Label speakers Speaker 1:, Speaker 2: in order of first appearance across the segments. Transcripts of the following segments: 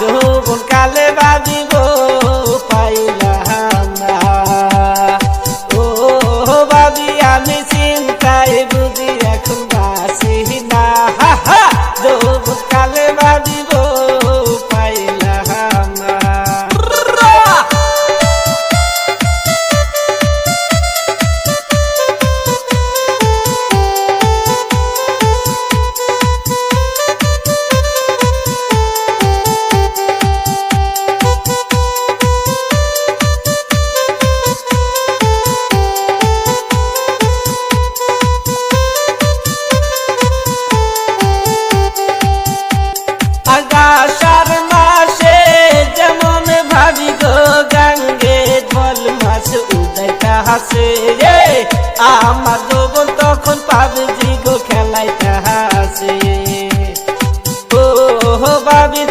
Speaker 1: जो খেলাইতে হাসে রে। আমার যৌবন তখন পাবে জিগো খেলাইতে হাসে ও বাবি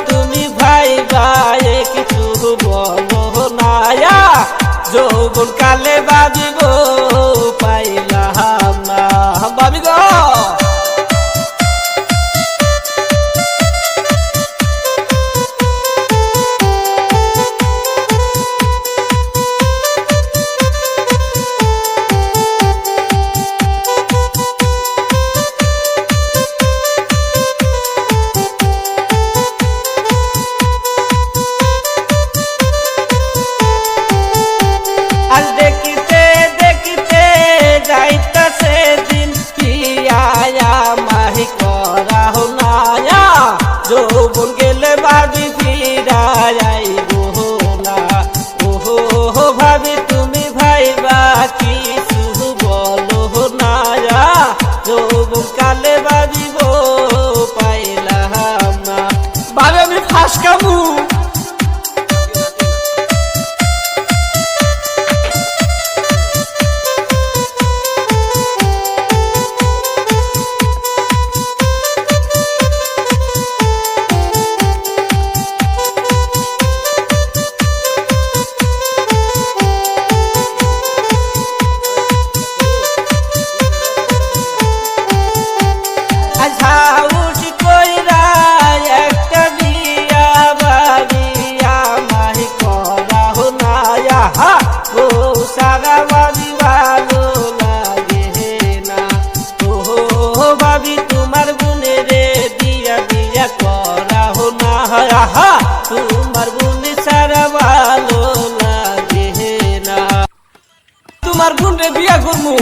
Speaker 1: আমার বোনরে বিয়া করমু।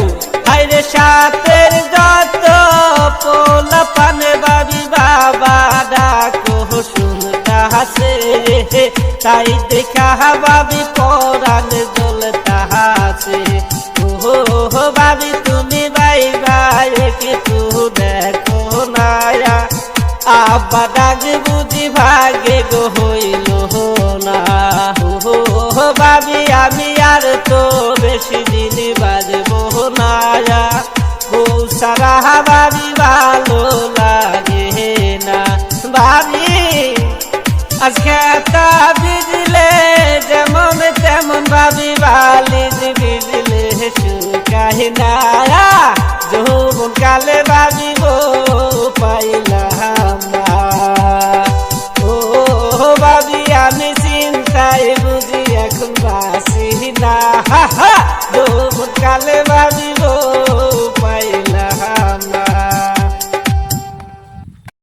Speaker 1: হাইরে সাতের যত পোলা পানে বাবি বাবা ডাকো, শুনতা হাসে। তাই দেখা বাবি পরাণ জ্বলতা হাসে। ও বাবি তুমি বাই বাই কিছু দেখো নায়া আব্বা ডাক বুঝি ভাগ সারা বাড়ি ভালো লাগে না। বাড়ি আজকে তার